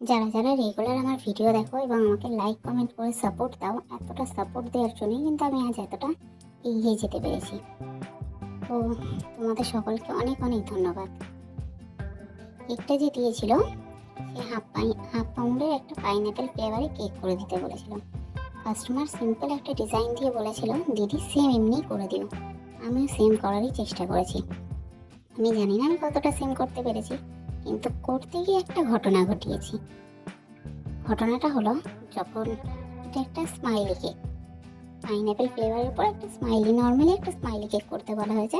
যারা যারা রেগুলার আমার ভিডিও দেখো এবং আমাকে লাইক কমেন্ট করে সাপোর্ট দাও, এতটা সাপোর্ট দেওয়ার জন্যই কিন্তু আমি আজ এতটা এগিয়ে যেতে পেরেছি। তো তোমাদের সকলকে অনেক অনেক ধন্যবাদ। কেকটা যে দিয়েছিল, সে হাফ পাই হাফ পাউন্ডের একটা পাইনঅ্যাপেল ফ্লেভারে কেক করে দিতে বলেছিল। কাস্টমার সিম্পল একটা ডিজাইন দিয়ে বলেছিল, দিদি সেম এমনি করে দিও। আমিও সেম করারই চেষ্টা করেছি। আমি জানি না আমি কতটা সেম করতে পেরেছি। কিন্তু করতে গিয়ে একটা ঘটনা ঘটিয়েছি। ঘটনাটা হলো যখন এটা একটা স্মাইলি কেক পাইনঅ্যাপেল ফ্লেভারের উপর একটা স্মাইলি নর্মালি একটা স্মাইলি কেক করতে বলা হয়েছে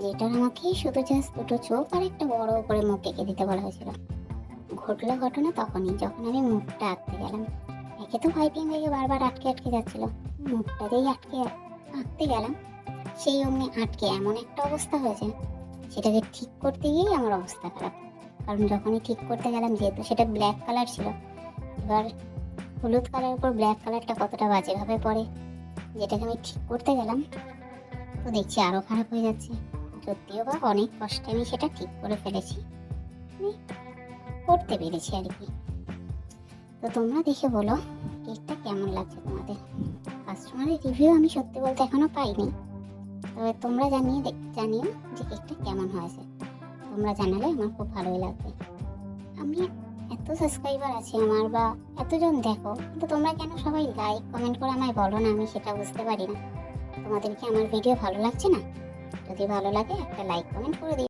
যেটার আমাকে শুধু জাস্ট দুটো চোখ আর একটা বড় করে মুখ এঁকে দিতে বলা হয়েছিল। ঘটলো ঘটনা তখনই যখন আমি মুখটা আঁকতে গেলাম। একে তো পাইপিং হয়ে বারবার আটকে আটকে যাচ্ছিল। মুখটা যেই আটকে আঁকতে গেলাম, সেই অমনি আটকে এমন একটা অবস্থা হয়েছে, সেটাকে ঠিক করতে গিয়েই আমার অবস্থা খারাপ। কারণ যখনই ঠিক করতে গেলাম, যেহেতু সেটা ব্ল্যাক কালার ছিল, এবার হলুদ কালার উপর ব্ল্যাক কালারটা কতটা বাজেভাবে পড়ে যেটাকে আমি ঠিক করতে গেলাম, তো দেখছি আরও খারাপ হয়ে যাচ্ছে। যদিও বা অনেক কষ্টে আমি সেটা ঠিক করে ফেলেছি করতে পেরেছি আর কি। তো তোমরা দেখে বলো কেকটা কেমন লাগছে তোমাদের? কাস্টমারের রিভিউ আমি সত্যি বলতে এখনও পাইনি, তবে তোমরা জানিয়ে জানিও যে কেকটা কেমন হয়েছে। তোমরা জানালে আমার খুব ভালোই লাগবে। আমি এত সাবস্ক্রাইবার আছে আমার বা এতজন দেখো, কিন্তু তোমরা কেন সবাই লাইক কমেন্ট করে আমায় বলো না? আমি সেটা বুঝতে পারি না। তোমাদেরকে আমার ভিডিও ভালো লাগছে না? যদি ভালো লাগে একটা লাইক কমেন্ট করে দিও।